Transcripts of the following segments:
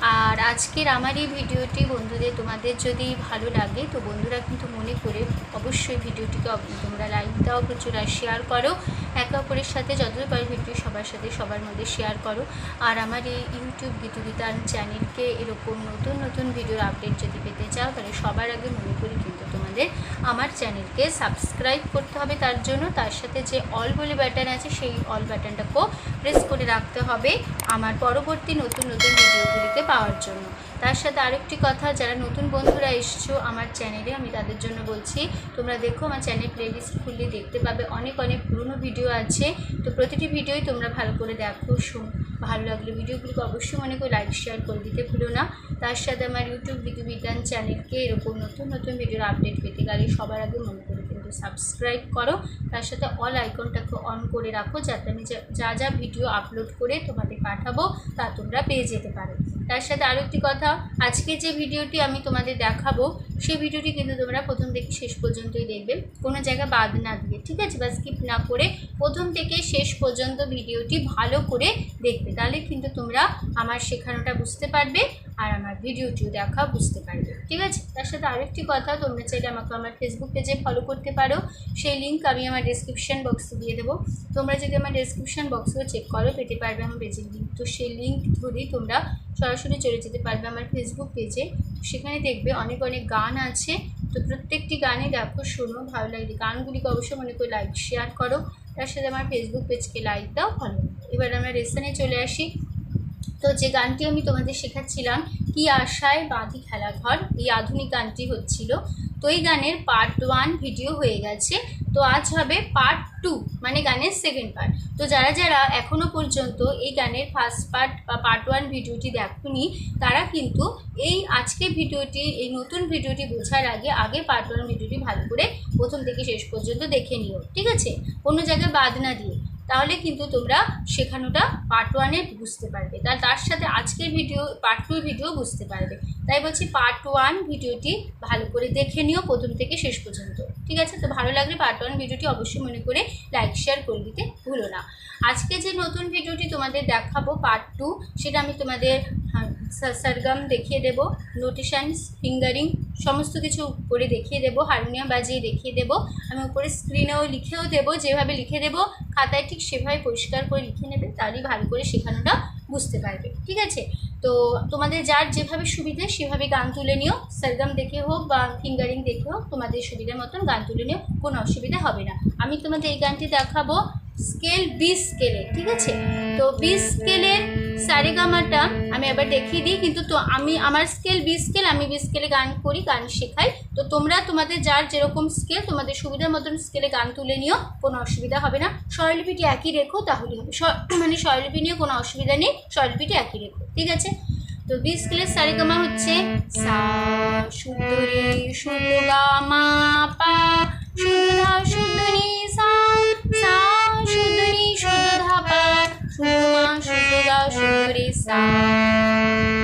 আর আজকের আমার এই ভিডিওটি বন্ধুদের, তোমাদের যদি ভালো লাগে, তো বন্ধুরা কিন্তু মনে করে অবশ্যই ভিডিওটিকে তোমরা লাইক দাও প্রচুর আর শেয়ার করো। একে অপরের সাথে যতদূর পারে ভিডিও সবার সাথে সবার মধ্যে শেয়ার করো। আর আমার এই ইউটিউব গীতবিতান চ্যানেলকে এরকম নতুন নতুন ভিডিওর আপডেট যদি পেতে চাও, তাহলে সবার আগে মনে করি কিন্তু তোমাদের আমার চ্যানেলকে সাবস্ক্রাইব করতে হবে। তার জন্য তার সাথে যে অল বলে ব্যাটন আছে, সেই অল ব্যাটনটাকেও প্রেস করে রাখতে হবে। আমার পরবর্তী নতুন নতুন ভিডিওগুলিকে পাওয়ার জন্য। তার সাথে আরেকটি কথা, যারা নতুন বন্ধুরা এসছো আমার চ্যানেলে আমি তাদের জন্য বলছি, তোমরা দেখো আমার চ্যানেল প্লেলিস্ট খুললে দেখতে পাবে অনেক অনেক পুরনো ভিডিও আছে। তো প্রতিটি ভিডিওই তোমরা ভালো করে দেখো শোন ভালো লাগলে ভিডিওগুলোকে অবশ্যই মনে করে লাইক শেয়ার করে দিতে ভুলো না। তার সাথে আমার ইউটিউব বিজ্ঞান চ্যানেলকে এরকম নতুন নতুন ভিডিওর আপডেট পেতে গেলে সবার আগে মনে করে কিন্তু সাবস্ক্রাইব করো। তার সাথে অল আইকনটাকে অন করে রাখো, যাতে আমি যা যা ভিডিও আপলোড করে তোমাদের পাঠাবো, তা তোমরা পেয়ে যেতে পারো। তার সাথে আরও একটি কথা, আজকে যে ভিডিওটি আমি তোমাদের দেখাবো সেই ভিডিওটি কিন্তু তোমরা প্রথম থেকে শেষ পর্যন্তই দেখবে। কোনো জায়গা বাদ না দিয়ে, ঠিক আছে? বা স্কিপ না করে প্রথম থেকে শেষ পর্যন্ত ভিডিওটি ভালো করে দেখবে। তাহলে কিন্তু তোমরা আমার শেখানোটা বুঝতে পারবে। আর আমার ভিডিওটিও দেখা, বুঝতে পারবে। ঠিক আছে? তার সাথে আরেকটি কথা, তোমরা চাইলে আমাকে আমার ফেসবুক পেজে ফলো করতে পারো। সেই লিঙ্ক আমি আমার ডিসক্রিপশান বক্সে দিয়ে দেবো। তোমরা যদি আমার ডিসক্রিপশান বক্সেও চেক করো, পেতে পারবে আমার পেজের লিঙ্ক তো সেই লিঙ্ক ধরেই তোমরা সরাসরি চলে যেতে পারবে আমার ফেসবুক পেজে সেখানে দেখবে অনেক অনেক গান আছে। তো প্রত্যেকটি গানে দেখো, শোনো, ভালো লাগলে। গানগুলিকে অবশ্যই মনে করে লাইক শেয়ার করো। তার সাথে আমার ফেসবুক পেজকে লাইক দাও ভালো এবার আমরা রেসনে চলে আসি। তো যে গানটি আমি তোমাদের শেখাচ্ছিলাম, কি আশায় বাঁধি খেলাঘর এই আধুনিক গানটি হচ্ছিল। তো এই গানের পার্ট ওয়ান ভিডিও হয়ে গেছে। তো আজ হবে পার্ট টু মানে গানের সেকেন্ড পার্ট তো যারা যারা এখনও পর্যন্ত এই গানের ফার্স্ট পার্ট বা পার্ট ওয়ান ভিডিওটি দেখুনি, তারা কিন্তু এই আজকে ভিডিওটি এই নতুন ভিডিওটি বোঝার আগে আগে পার্ট ওয়ান ভিডিওটি ভালো করে প্রথম থেকে শেষ পর্যন্ত দেখে নিও, ঠিক আছে? কোনো জায়গায় বাদ না দিয়ে। তাহলে কিন্তু তোমরা শেখানোটা পার্ট ওয়ানে বুঝতে পারবে। তার তার সাথে আজকের ভিডিও পার্ট টু ভিডিও বুঝতে পারবে। তাই বলছি পার্ট ওয়ান ভিডিওটি ভালো করে দেখে নিও প্রথম থেকে শেষ পর্যন্ত। ঠিক আছে? তো ভালো লাগলে পার্ট ওয়ান ভিডিওটি অবশ্যই মনে করে লাইক শেয়ার করে দিতে ভুলো না। আজকে যে নতুন ভিডিওটি তোমাদের দেখাবো পার্ট টু সেটা আমি তোমাদের হ্যাঁ, সরগম দেখিয়ে দেবো। নোটিশানস ফিঙ্গারিং সমস্ত কিছু করে দেখিয়ে দেবো, হারমোনিয়াম বাজিয়ে দেখিয়ে দেবো, আমি উপরে স্ক্রিনেও লিখেও দেবো, যেভাবে লিখে দেবো, খাতায় ঠিক সেভাবে পরিষ্কার করে লিখে নেবে তাহলেই ভালো করে শেখানোটা বুঝতে পারবে, ঠিক আছে? তো তোমাদের যার যেভাবে সুবিধে সেভাবে গান তুলে নিও সরগম দেখে হোক বা ফিঙ্গারিং দেখে হোক, তোমাদের সুবিধার মতন গান তুলে নিও, কোনো অসুবিধা হবে না। আমি তোমাদের এই গানটি দেখাবো স্কেল বি স্কেলে ঠিক আছে? তো বি স্কেলের সারেগামাটা আমি আবার দেখিয়ে দিই, কিন্তু তো আমি, আমার স্কেল বি স্কেল আমি বি স্কেলে গান করি, গান শেখাই। তো তোমরা তোমাদের যার যেরকম স্কেল তোমাদের সুবিধার মতন স্কেলে গান তুলে নিও, কোনো অসুবিধা হবে না। স্বরলিপিটি একই রেখো, তাহলে হবে। মানে স্বরলিপি নিয়ে কোনো অসুবিধা নেই, স্বরলিপিটি একই রেখো, ঠিক আছে? তো বি স্কেলের সারেগামা হচ্ছে সা শুদ্ধ রে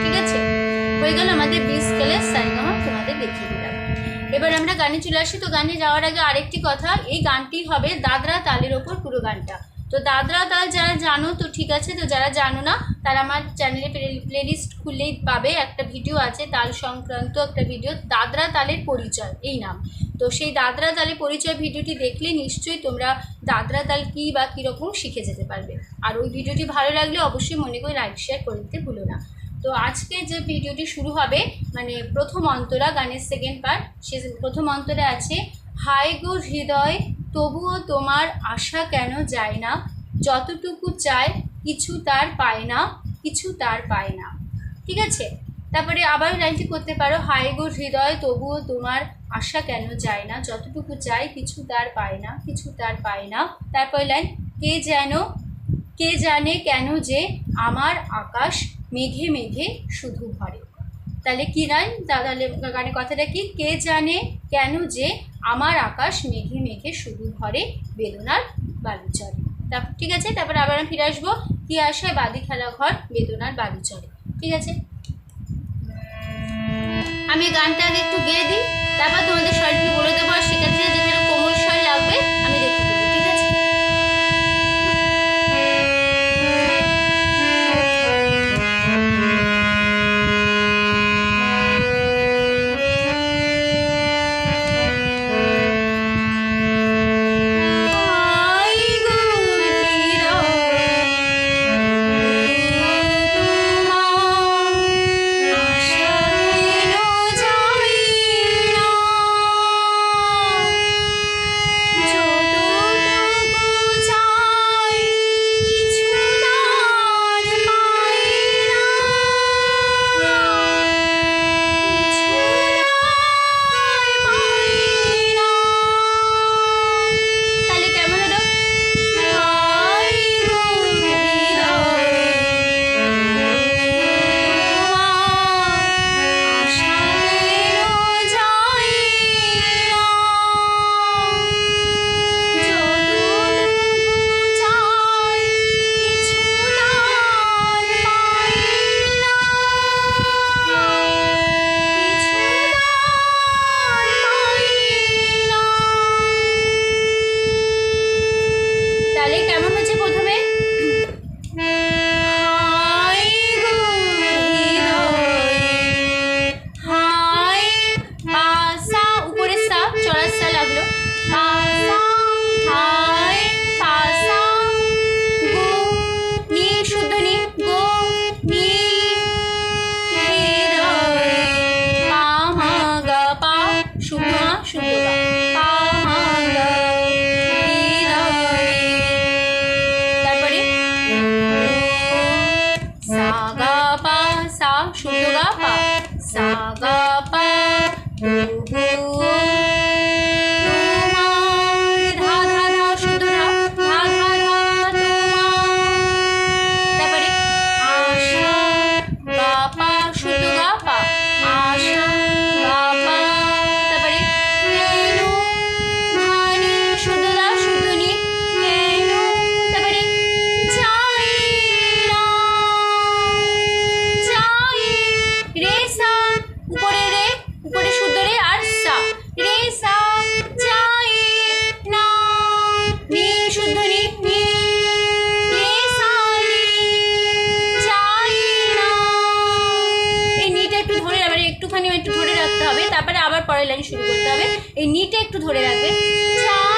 ঠিক আছে? হয়ে গেল আমাদের বি স্কেলের সারেগামা তোমাদের দেখিয়ে দিলাম। এবার আমরা গানে চলে আসি। তো গানে যাওয়ার আগে আরেকটি কথা, এই গানটি হবে দাদরা তালের ওপর পুরো গানটা। তো দাদরা তাল যারা জানো, তো ঠিক আছে, তো যারা জানো না, তারা আমার চ্যানেলে প্লেলিস্ট খুললেই পাবে। একটা ভিডিও আছে, তাল সংক্রান্ত একটা ভিডিও দাদরা তালের পরিচয়, এই নাম। তো সেই দাদরা তালে পরিচয় ভিডিওটি দেখলে নিশ্চয়ই তোমরা দাদরা তাল কী বা কীরকম শিখে যেতে পারবে। আর ওই ভিডিওটি ভালো লাগলে অবশ্যই মনে করে লাইক শেয়ার করে দিতে ভুলো না। তো আজকে যে ভিডিওটি শুরু হবে মানে প্রথম অন্তরা গানের সেকেন্ড পার্ট সে প্রথম অন্তরে আছে, হায় গো হৃদয়, তবুও তোমার আশা কেন যায় না? যতটুকু চায়, কিছু তার পায় না, কিছু তার পায় না। ঠিক আছে? তারপরে আবার লাইনটি করতে পারো, হায় গো হৃদয়, তবুও তোমার আশা কেন যায় না? যতটুকু যায়, কিছু তার পায় না, কিছু তার পায় না। তারপরে লাইন, কে যেন, কে জানে কেন যে আমার আকাশ মেঘে মেঘে শুধু ভরে। তাহলে কি নাই তাহলে গানে কথাটা কি? কে জানে কেন যে আমার আকাশ মেঘে মেঘে শুধু ভরে বেদনার বালুচরে। তা ঠিক আছে? তারপর আবার আমি ফিরে আসব। কি আশায় বাদি খেলা ঘর, বেদনার বালুচরে। ঠিক আছে? আমি গানটা আগে একটু গেয়ে দিই তারপর তোমাদের সবাইকে বলে দেবো আর সেখান লাইন শুরু করতে হবে। এই নিটা একটু ধরে রাখবে। চা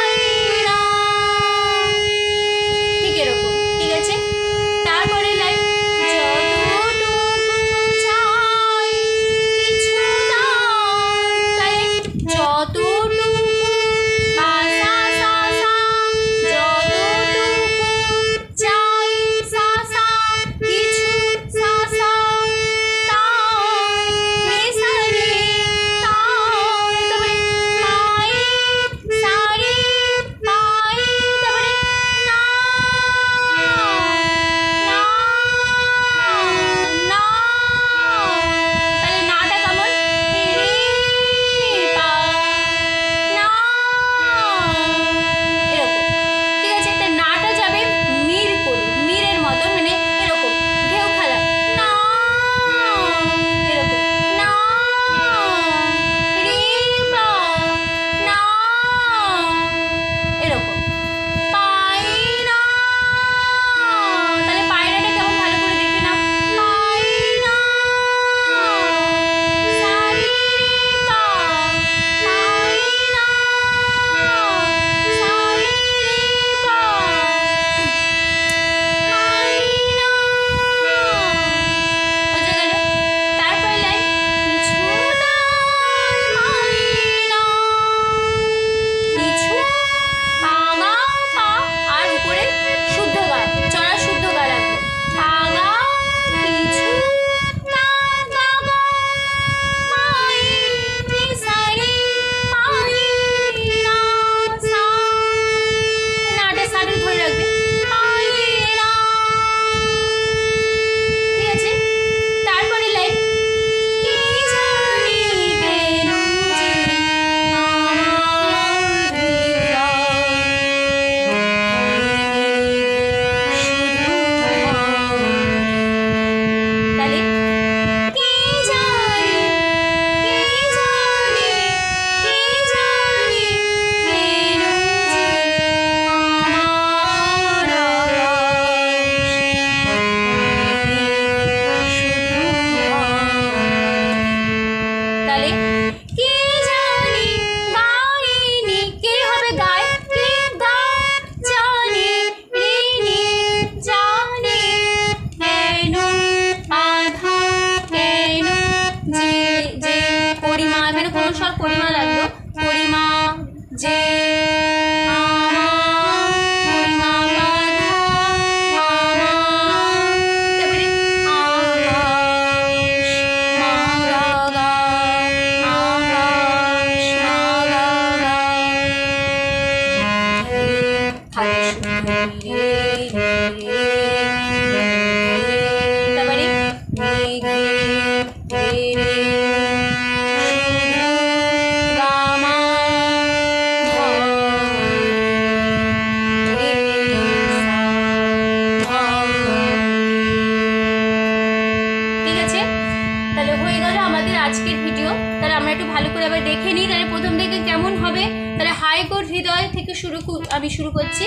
আজকের ভিডিও তাহলে আমরা একটু ভালো করে আবার দেখে নিই, তাহলে প্রথম থেকে কেমন হবে। তাহলে হাই কোর্ট হৃদয় থেকে শুরু আমি শুরু করছি।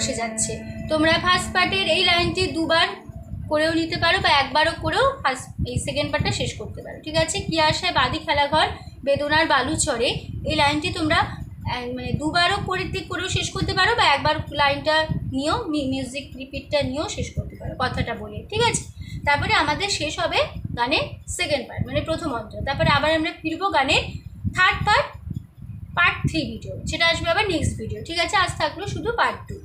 বসে যাচ্ছে। তোমরা ফার্স্ট পার্টের এই লাইনটি দুবার করেও নিতে পারো বা একবারও করেও ফার্স্ট এই সেকেন্ড পার্টটা শেষ করতে পারো। ঠিক আছে? কি আশায় বাদি খেলাঘর, বেদনার বালু চড়ে এই লাইনটি তোমরা মানে দুবারও করে করেও শেষ করতে পারো বা একবার লাইনটা নিয়েও মিউজিক রিপিটটা নিয়েও শেষ করতে পারো কথাটা বলে। ঠিক আছে? তারপরে আমাদের শেষ হবে গানের সেকেন্ড পার্ট মানে প্রথম অন্তর তারপরে আবার আমরা ফিরবো গানের third part part three video সেটা আসবে আবার নেক্সট ভিডিও ঠিক আছে? আজ থাকল শুধু পার্ট টু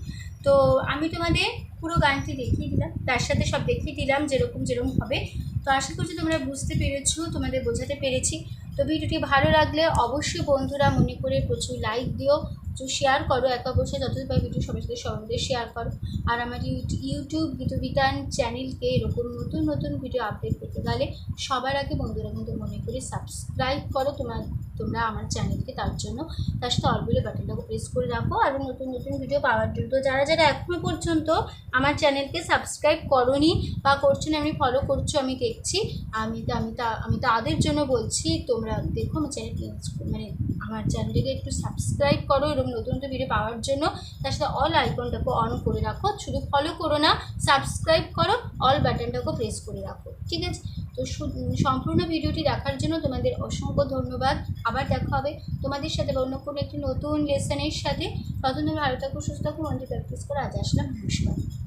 তো আমি তোমাদের পুরো গানটি দেখিয়ে দিলাম, তার সাথে সব দেখিয়ে দিলাম যেরকম যেরকম হবে। তো আশা করছি তোমরা বুঝতে পেরেছ, তোমাদের বোঝাতে পেরেছি। তো ভিডিওটি ভালো লাগলে অবশ্যই বন্ধুরা মনে করে প্রচুর লাইক দিও তো শেয়ার করো, একা বসে যতদিন পাই ভিডিও সবার সাথে মধ্যে শেয়ার করো। আর আমার ইউটি- ইউটিউব গীতবিতান চ্যানেলকে এরকম নতুন নতুন ভিডিও আপডেট করতে গেলে সবার আগে বন্ধুরা কিন্তু মনে করে সাবস্ক্রাইব করো। তোমার, তোমরা আমার চ্যানেলকে তার জন্য তার সাথে অলবেলে বাটনটাকে প্রেস করে রাখো। আর নতুন নতুন ভিডিও পাওয়ার জন্য তো যারা যারা এখনও পর্যন্ত আমার চ্যানেলকে সাবস্ক্রাইব করোনি বা করছ না, আমি ফলো করছ, আমি দেখছি, আমি তো, আমি তা, আমি তাদের জন্য বলছি, তোমরা দেখো আমার চ্যানেলটি মানে আমার চ্যানেলকে একটু সাবস্ক্রাইব করো এরকম নতুন নতুন ভিডিও পাওয়ার জন্য তার সাথে অল আইকনটাকে অন করে রাখো। শুধু ফলো করো না সাবস্ক্রাইব করো অল বাটনটাকেও প্রেস করে রাখো। ঠিক আছে? তো সম্পূর্ণ ভিডিওটি দেখার জন্য তোমাদের অসংখ্য ধন্যবাদ। আবার দেখা হবে তোমাদের সাথে অন্য কোনো একটি নতুন লেসনের সাথে। ততদিন ভালো থাকো, সুস্থ থাকো মন্দির প্র্যাকটিস করে। আজ আসলাম। নমস্কার।